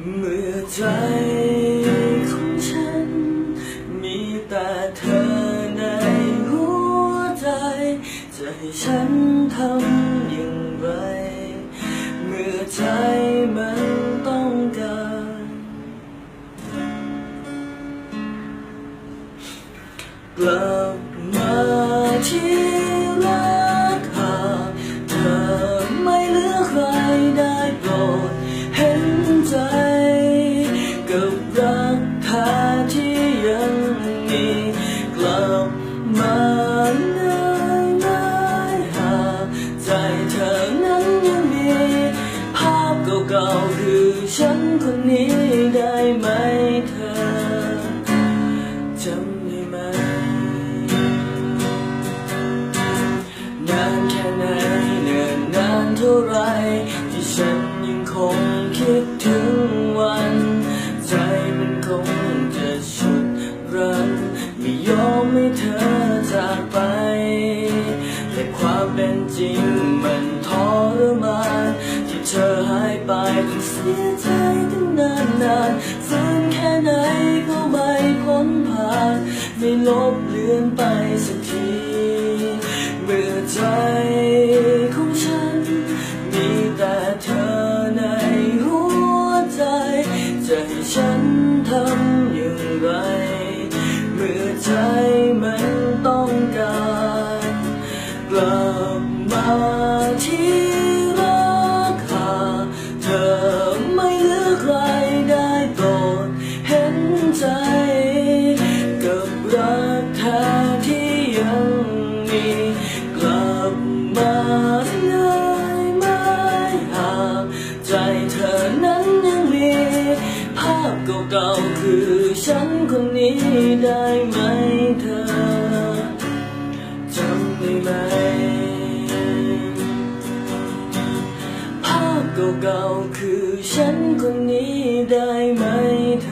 เมื่อใจของฉัน มีแต่เธอในหัวใจ จะให้ฉันทำอย่างไร เมื่อใจมันต้องการ กลับมาที่ มาได้ไหมหากใจเธอนั้นยังมี ภาพเก่าๆคือฉันคนนี้ได้ไหมเธอจำได้ไหมนานแค่ไหนเนิ่นนานเท่าไรที่ฉันยังคงคิดถึงวัน ใจมันคงจะชุดรั้งไม่ยอม เป็นจริงมันทรมานที่เธอหายไปต้องเสียใจตั้งนานนานฝืนแค่ไหนก็ไม่พ้นผ่าน ไม่ลบเลือนไปสักทีเมื่อใจของฉัน มีแต่เธอในหัวใจ จะให้ฉันทำ ที่รักหากเธอไม่เลือกใครได้โปรดเห็นใจ กับรักแท้ที่ยังมีกลับมาได้ไหมหากใจเธอนั้นยังมี ภาพเก่าๆคือฉันคนนี้ได้ไหมเธอจำได้ไหม เก่าๆคือฉันคนนี้ได้ไหมเธอ